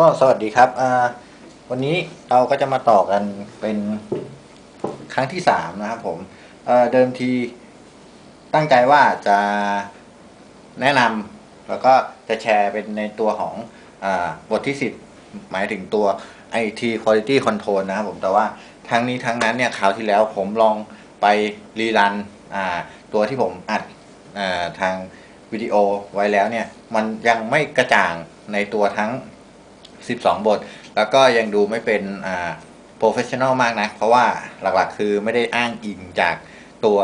ก็สวัสดีครับวันนี้เราก็จะมาต่อกันเป็นครั้งที่สามนะครับผมเเดิมทีตั้งใจว่าจะแนะนำแล้วก็จะแชร์เป็นในตัวของอบทที่สิบหมายถึงตัว IT Quality Control นะครับผมแต่ว่าทั้งนี้ทั้งนั้นเนี่ยคราวที่แล้วผมลองไปรีรันตัวที่ผมอัดอทางวิดีโอไว้แล้วเนี่ย มันยังไม่กระจ่างในตัวทั้ง 12 บท แล้วก็ยังดูไม่เป็นอ่าโปรเฟชชั่นอลมากนะ เพราะว่าหลักๆ คือไม่ได้อ้างอิงจากตัว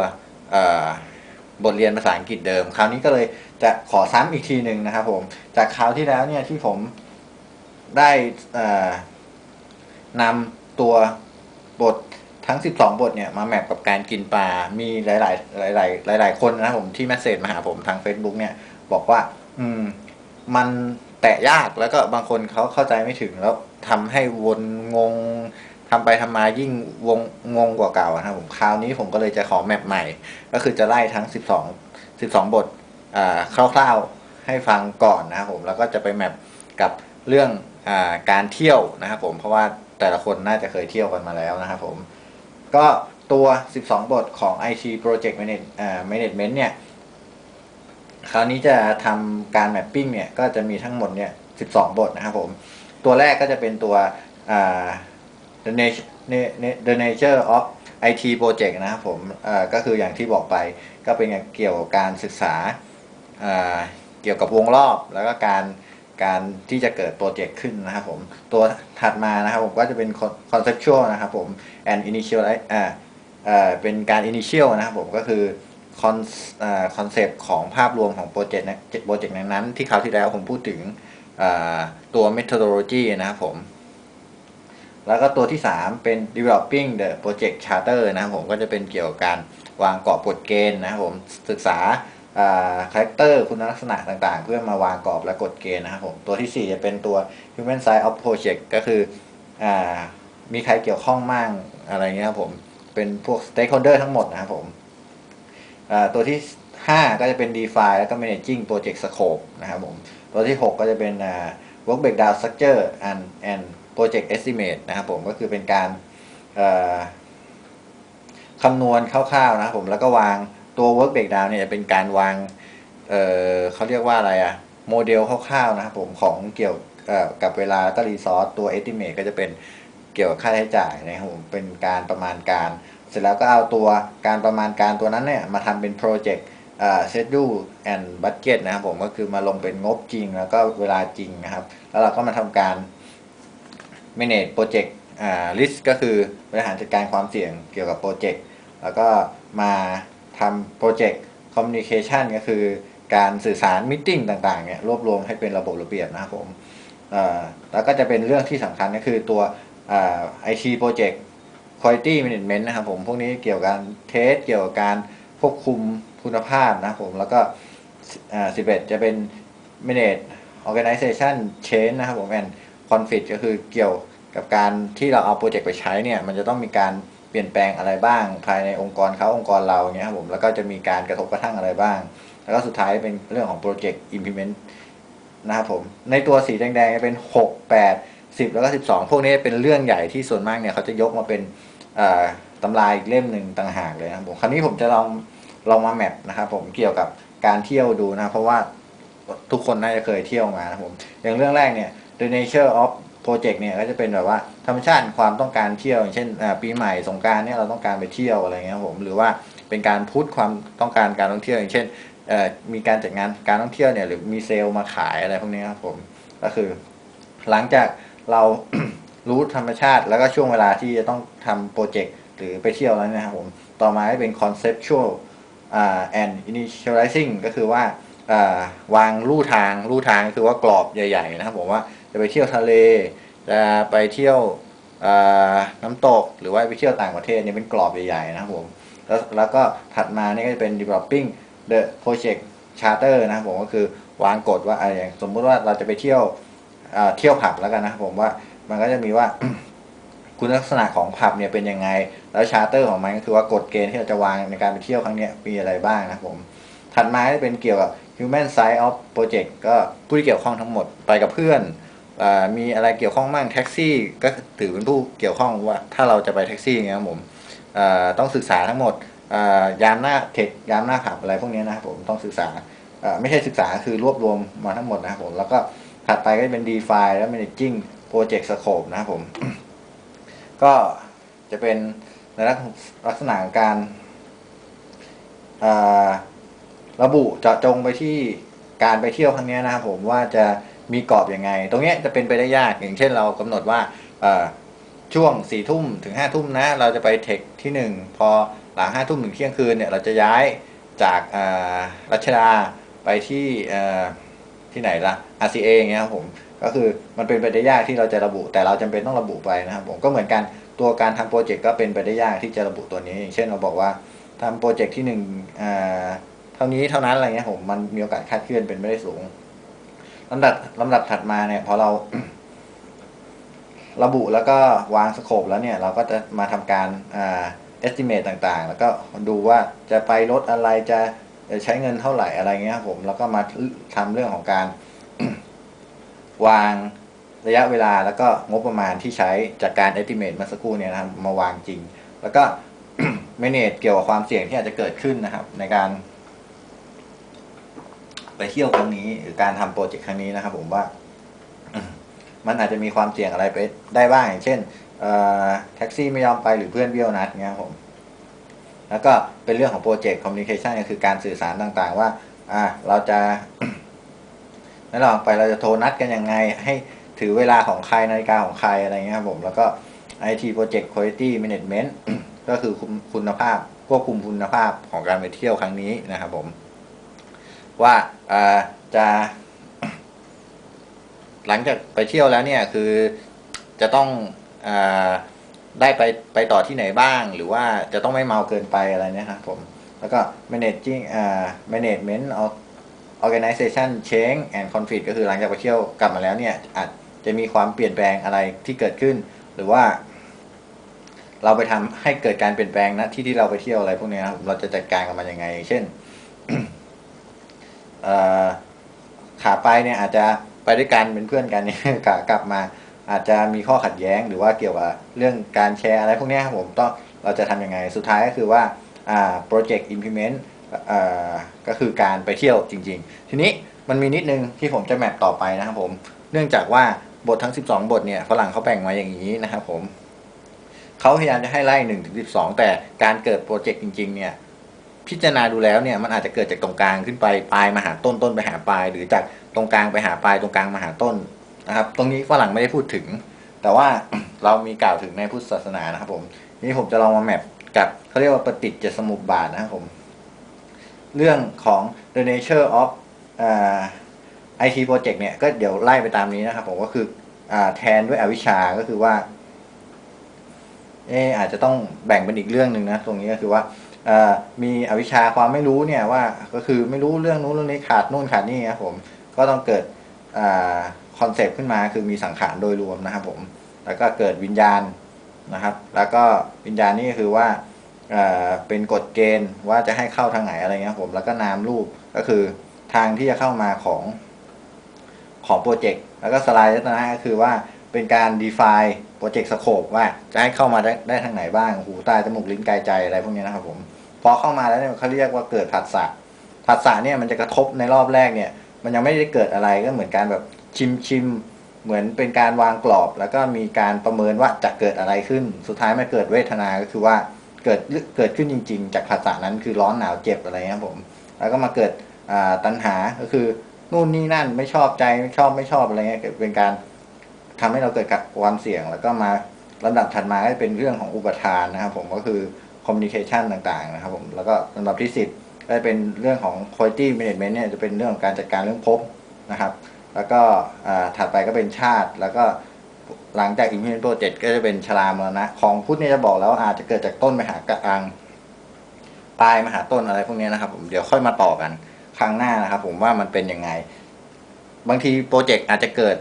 บทเรียนภาษาอังกฤษเดิม คราวนี้ก็เลยจะขอซ้ำอีกทีหนึ่งนะครับผม จากคราวที่แล้วเนี่ยที่ผมได้นำตัวบททั้ง 12 บทเนี่ยมาแมปกับการกินปลา มีหลาย ๆ หลาย ๆ หลาย ๆ คนนะครับผมที่แมสเซจมาหาผมทาง Facebook เนี่ยบอกว่า อืม มัน แตะยากแล้วก็บางคนเขาเข้าใจไม่ถึงแล้วทำให้วนงงทำไปทำมายิ่งวงงงกว่าเก่านะครับผมคราวนี้ผมก็เลยจะขอแมปใหม่ ก็คือจะไล่ทั้ง 12 12 บทอ่าคร่าวๆให้ฟังก่อนนะครับผมแล้วก็จะไปแมปกับเรื่องอาการเที่ยวนะครับผมเพราะว่าแต่ละคนน่าจะเคยเที่ยวกันมาแล้วนะครับผมก็ตัว 12 บทของ IT Project Manage Management เนี่ย คราวนี้จะทำการแมปปิ้งเนี่ยก็จะมีทั้งหมดเนี่ย12 บทนะครับผม ตัวแรกก็จะเป็นตัว the nature the nature of IT project นะครับผมก็คืออย่างที่บอกไปก็เป็นเกี่ยวกับการศึกษาเกี่ยวกับวงรอบแล้วก็การการที่จะเกิดโปรเจกต์ขึ้นนะครับผม ตัวถัดมานะครับผมก็จะเป็น conceptual นะครับผม and initial อ่าเป็นการ initial นะครับผมก็คือ คอนคอนเซปต์ของภาพรวมของโปรเจกต์โปรเจกต์นั้นๆที่คราวที่แล้วผมพูดถึงตัว methodology นะครับผม แล้วก็ตัวที่ 3 เป็น developing the project charter นะครับผมก็จะเป็นเกี่ยวกับการวางกรอบกฎเกณฑ์นะครับผมศึกษาคาแรคเตอร์คุณลักษณะต่างๆ เพื่อมาวางกรอบและกฎเกณฑ์นะครับผม ตัวที่ 4 จะเป็นตัว human side of project ก็คืออมีใครเกี่ยวข้องมั่งอะไรเงี้ยครับผม เป็นพวก stakeholder ทั้งหมดนะครับผม ตัวที่ 5 ก็จะเป็น define แล้วก็ managing project scope นะครับผมตัวที่ 6 ก็จะเป็น work breakdown structure and and project estimate นะครับผมก็คือเป็นการคำนวณคร่าวๆนะครับผมแล้วก็วางตัว work breakdown เนี่ยเป็นการวางเเขาเรียกว่าอะไรอะโมเดลคร่าวๆนะครับผมของเกี่ยวเอ่อกับเวลาแล้วก็รีซอสตัว estimate ก็จะเป็นเกี่ยวกับค่าใช้จ่ายนะครับผมเป็นการประมาณการ เสร็จแล้วก็เอาตัวการประมาณการตัวนั้นเนี่ยมาทำเป็นโปรเจกต์อ่า schedule and budget นะครับผมก็คือมาลงเป็นงบจริงแล้วก็เวลาจริงนะครับ แล้วเราก็มาทำการ manage project อ่า list ก็คือบริหารจัดการความเสี่ยงเกี่ยวกับโปรเจกต์แล้วก็มาทำโปรเจกต์ communication ก็คือการสื่อสารมิ팅ต่างๆเนี่ยรวบรวมให้เป็นระบบระเบียบนะครับผมแล้วก็จะเป็นเรื่องที่สำคัญก็คือตัวอ่า IT project quality management นะครับผม พวกนี้เกี่ยวกับเทส เกี่ยวกับการควบคุมคุณภาพนะครับผม แล้วก็อ่า11จะเป็น manage organization change นะครับผม and conflict ก็คือเกี่ยวกับการที่เราเอาโปรเจกต์ไปใช้เนี่ย มันจะต้องมีการเปลี่ยนแปลงอะไรบ้างภายในองค์กรเขาองค์กรเราเงี้ยครับผม แล้วก็จะมีการกระทบกระทั่งอะไรบ้าง แล้วก็สุดท้ายเป็นเรื่องของโปรเจกต์ implement นะครับผม ในตัวสีแดงๆจะเป็น 6 8 10 แล้วก็ 12 พวกนี้เป็นเรื่องใหญ่ที่ส่วนมากเนี่ยเขาจะยกมาเป็น ตำราอีกเล่มหนึ่งต่างหากเลยนะครับผมคราวนี้ผมจะลองลองมาแมปนะครับผมเกี่ยวกับการเที่ยวดูนะเพราะว่าทุกคนน่าจะเคยเที่ยวมานะครับผมอย่างเรื่องแรกเนี่ย the nature of project เนี่ยก็จะเป็นแบบว่าธรรมชาติความต้องการเที่ยวอย่างเช่นปีใหม่สงการเนี่ยเราต้องการไปเที่ยวอะไรเงี้ยครับผมหรือว่าเป็นการพุทความต้องการการท่องเที่ยวอย่างเช่นมีการจัดงานการท่องเที่ยวเนี่ยหรือมีเซลล์มาขายอะไรพวกนี้ครับผมก็คือ หลังจากเรา รู้ธรรมชาติ แล้วก็ช่วงเวลาที่จะต้องทำโปรเจกต์หรือไปเที่ยวแล้วนะครับผม ต่อมาให้เป็น conceptual อ่า and initializing ก็คือว่าวางลู่ทางลู่ทางก็คือว่ากรอบใหญ่ ๆ นะครับผมว่าจะไปเที่ยวทะเล จะไปเที่ยวน้ำตก หรือว่าไปเที่ยวต่างประเทศเนี่ยเป็นกรอบใหญ่ๆนะครับผมแล้วแล้วก็ถัดมานี่ก็จะเป็น developing the project charter นะครับผมก็คือวางกฎว่าอะไรอย่างสมมุติว่าเราจะไปเที่ยวเที่ยวผับแล้วกันนะครับผมว่า มันก็จะมีว่า คุณลักษณะของผับเนี่ยเป็นยังไง แล้วชาร์เตอร์ของมันก็คือว่ากฎเกณฑ์ที่เราจะวางในการไปเที่ยวครั้งนี้มีอะไรบ้างนะผม ถัดมาจะเป็นเกี่ยวกับ human side of project ก็ผู้ที่เกี่ยวข้องทั้งหมดไปกับเพื่อนอมีอะไรเกี่ยวข้องบ้างแท็กซี่ก็ถือเป็นผู้เกี่ยวข้องว่าถ้าเราจะไปแท็กซี่เงี้ยครับผมต้องศึกษาทั้งหมดยามหน้าเทคยามหน้าขับอะไรพวกนี้นะครับผมต้องศึกษาไม่ใช่ศึกษาคือรวบรวมมาทั้งหมดนะครับผมแล้วก็ถัดไปก็จะเป็น DeFi แล้ว Managing Project Scope นะครับผม ก็จะเป็นในลักษณะของการระบุเจาะจงไปที่การไปเที่ยวครั้งนี้นะครับผมว่าจะมีกรอบยังไง ตรงนี้จะเป็นไปได้ยากอย่างเช่นเรากำหนดว่าช่วงสี่ทุ่มถึงห้าทุ่มนะ เราจะไปเทคที่หนึ่งพอหลังห้าทุ่มถึงเที่ยงคืนเนี่ย เราจะย้ายจากรัชดาไปที่ที่ไหนล่ะ RCA อย่างเงี้ยครับผม ก็คือมันเป็นไปได้ยากที่เราจะระบุ แต่เราจำเป็นต้องระบุไปนะครับผมก็เหมือนกันตัวการทำโปรเจกต์ก็เป็นไปได้ยากที่จะระบุตัวนี้ อย่างเช่นเราบอกว่าทำโปรเจกต์ที่หนึ่งเท่านี้เท่านั้นอะไรเงี้ยผมมันมีโอกาสคาดเคลื่อนเป็นไม่ได้สูงลำดับลำดับถัดมาเนี่ยพอเรา ระบุแล้วก็วางสโคปแล้วเนี่ย เราก็จะมาทำการอ่า estimate ต่างๆ แล้วก็ดูว่าจะไปรถอะไรจะใช้เงินเท่าไหร่อะไรเงี้ยครับผมแล้วก็มาทำเรื่องของการ วางระยะเวลาแล้วก็งบประมาณที่ใช้จากการ estimate มื่อสักครู่เนี่ยนะครับมาวางจริง แล้วก็ manage เกี่ยวกับความเสี่ยงที่อาจจะเกิดขึ้นนะครับ ในการ ไปเที่ยวครั้งนี้ หรือการทำโปรเจกต์ครั้งนี้นะครับ ผมว่า มันอาจจะมีความเสี่ยงอะไรไปได้บ้างอย่างเช่นแท็กซี่ไม่ยอมไปหรือเพื่อนเบี้ยวนัดเงี้ยผม แล้วก็เป็นเรื่องของโปรเจกต์คอมมิวนิเคชันก็คือการสื่อสารต่างๆ ว่า อ่าเราจะ นั่นเราไปเราจะโทรนัดกันยังไง ให้ถือเวลาของใครนาฬิกาของใครอะไรเงี้ยครับผมแล้วก็ IT Project Quality Management ก็คือคุมคุณภาพควบคุมคุณภาพของการไปเที่ยวครั้งนี้นะครับผม ว่าจะ หลังจากไปเที่ยวแล้วเนี่ยคือจะต้องอได้ไปไปต่อที่ไหนบ้าง หรือว่าจะต้องไม่เมาเกินไปอะไรเนี่ยครับผม แล้วก็ managing management of organization change and conflict ก็คือหลังจากไปเที่ยวกลับมาแล้วเนี่ยอาจจะมีความเปลี่ยนแปลงอะไรที่เกิดขึ้น หรือว่า เราไปทำให้เกิดการเปลี่ยนแปลงนะที่ที่เราไปเที่ยวอะไรพวกนี้ครับเราจะจัดการกับมันยังไง เช่นขาไปเนี่ยอาจจะไปด้วยกันเป็นเพื่อนกันเนี่ยขากลับมาอาจจะมีข้อขัดแย้งหรือว่าเกี่ยวกับเรื่องการแชร์อะไรพวกนี้ครับผมต้องเราจะทำยังไง สุดท้ายก็คือว่า project implement ก็คือการไปเที่ยวจริง ๆ ทีนี้มันมีนิดนึงที่ผมจะแมปต่อไปนะครับผม เนื่องจากว่าบททั้ง 12 บทเนี่ยฝรั่งเขาแบ่งมาอย่างนี้นะครับผมเขาพยายามจะให้ไล่หนึ่งถึงสิบสองแต่การเกิดโปรเจกต์จริง ๆ เนี่ย พิจารณาดูแล้วเนี่ยมันอาจจะเกิดจากตรงกลางขึ้นไปปลายมาหาต้นต้นไปหาปลาย หรือจากตรงกลางไปหาปลายตรงกลางมาหาต้นนะครับ ตรงนี้ฝรั่งไม่ได้พูดถึง แต่ว่าเรามีกล่าวถึงในพุทธศาสนานะครับผมนี่ผมจะลองมาแมปกับเขาเรียกว่าปฏิจจสมุปบาทนะครับผม เรื่องของ the nature of อ่า IT project เนี่ยก็เดี๋ยวไล่ไปตามนี้นะครับผมก็คืออแทนด้วยอวิชาก็คือว่าเอออาจจะต้องแบ่งเป็นอีกเรื่องหนึ่งนะตรงนี้ก็คือว่ามีอวิชชาความไม่รู้เนี่ยว่าก็คือไม่รู้เรื่องนู้นเรื่องนี้ขาดนู่นขาดนี่ครับผมก็ต้องเกิดคอนเซปต์ขึ้นมาคือมีสังขารโดยรวมนะครับผมแล้วก็เกิดวิญญาณนะครับ แล้วก็วิญญาณนี่ก็คือว่า เป็นกฎเกณฑ์ว่าจะให้เข้าทางไหนอะไรเงี้ยผมแล้วก็นามรูปก็คือทางที่จะเข้ามาของของโปรเจกต์แล้วก็สไลด์ลักษณะก็คือว่าเป็นการ define โปรเจกต์สโคปว่าจะให้เข้ามาได้ไดทางไหนบ้างหูตาจมูกลิ้นกายใจอะไรพวกนี้นะครับผมพอเข้ามาแล้วเนี่ยเขาเรียกว่าเกิดผัสสะผัสสะเนี่ยมันจะกระทบในรอบแรกเนี่ย มันยังไม่ได้เกิดอะไรก็เหมือนการแบบชิมชิมเหมือนเป็นการวางกรอบ แล้วก็มีการประเมินว่าจะเกิดอะไรขึ้น สุดท้ายมันเกิดเวทนาก็คือว่า เกิดเกิดขึ้นจริง ๆ จากผัสสะนั้นคือร้อนหนาวเจ็บอะไรเงี้ยครับผม แล้วก็มาเกิดอ่าตัณหาก็คือนู่นนี่นั่นไม่ชอบใจไม่ชอบไม่ชอบอะไรเงี้ยเกิดเป็นการทำให้เราเกิดความเสี่ยง แล้วก็มาลำดับถัดมาก็เป็นเรื่องของอุปทานนะครับผมก็คือ communication ต่างๆนะครับผมแล้วก็ลำดับที่ 10 ก็จะเป็นเรื่องของ quality management เนี่ยจะเป็นเรื่องของการจัดการเรื่องภพนะครับ แล้วก็อ่าถัดไปก็เป็นชาติแล้วก็ หลังจาก implement project ก็จะเป็นชรามรณะ ของพุทธเนี่ยจะบอกแล้วว่าอาจจะเกิดจากต้นไปหากลางปลายมาหาต้นอะไรพวกนี้นะครับผมเดี๋ยวค่อยมาต่อกันครั้งหน้านะครับ ผมว่ามันเป็นยังไง บางทีโปรเจกต์อาจจะเกิด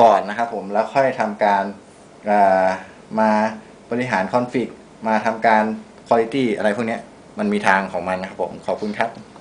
ก่อนนะครับผมแล้วค่อยทำการามาบริหารคอนฟ lict มาทำการ quality อะไรพวกนี้มันมีทางของมันนะครับผมขอบคุณครับ